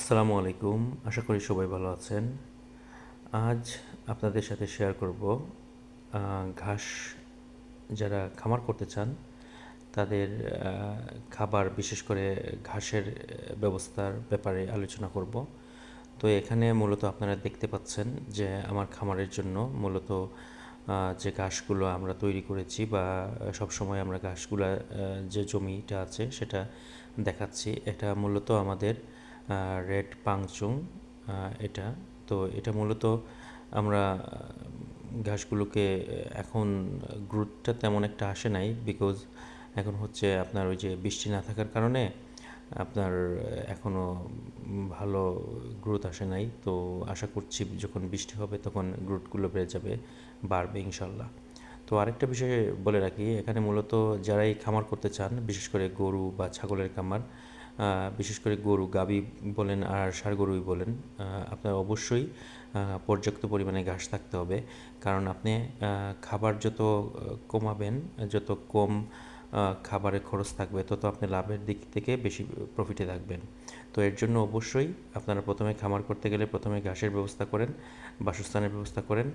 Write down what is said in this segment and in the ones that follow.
আসসালামু আলাইকুম। আশা করি সবাই ভালো আছেন। আজ আপনাদের সাথে শেয়ার করব ঘাস যারা খামার করতে চান, তাদের খাবার বিশেষ করে ঘাসের ব্যবস্থার ব্যাপারে আলোচনা করব। তো এখানে মূলত আপনারা দেখতে পাচ্ছেন যে আমার খামারের জন্য মূলত যে ঘাসগুলো আমরা তৈরি করেছি বা সবসময় আমরা ঘাসগুলো যে জমিটা আছে সেটা দেখাচ্ছি। এটা মূলত আমাদের রেড পাংচুং এটা। তো এটা মূলত আমরা ঘাসগুলোকে এখন গ্রোথটা তেমন একটা আসে নাই বিকজ এখন হচ্ছে আপনার ওই যে বৃষ্টি না থাকার কারণে আপনার এখনও ভালো গ্রোথ আসে নাই। তো আশা করছি যখন বৃষ্টি হবে তখন গ্রোথগুলো বেড়ে যাবে, বাড়বে ইনশাল্লাহ। তো আরেকটা বিষয় বলে রাখি, এখানে মূলত যারাই খামার করতে চান, বিশেষ করে গরু বা ছাগলের খামার বিশেষ করে গরু গাভী বলেন আর ষাঁড় গরুই বলেন আপনার অবশ্যই পর্যাপ্ত পরিমাণে ঘাস থাকতে হবে। কারণ আপনি খাবার যত কমাবেন, যত কম খাবারের খরচ থাকবে, তত আপনি লাভের দিক থেকে বেশি প্রফিটে থাকবেন। তো এর জন্য অবশ্যই আপনারা প্রথমে খামার করতে গেলে প্রথমে ঘাসের ব্যবস্থা করেন, বাসস্থানের ব্যবস্থা করেন,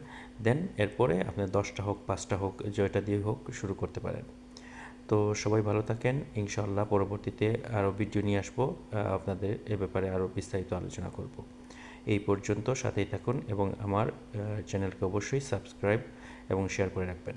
দেন এরপরে আপনি দশটা হোক, পাঁচটা হোক জয়টা দিয়ে হোক, শুরু করতে পারেন। তো সবাই ভালো থাকেন। ইনশাল্লাহ পরবর্তীতে আরও ভিডিও নিয়ে আসব। আপনাদের এ ব্যাপারে আরও বিস্তারিত আলোচনা করব। এই পর্যন্ত সাথেই থাকুন এবং আমার চ্যানেলকে অবশ্যই সাবস্ক্রাইব এবং শেয়ার করে রাখবেন।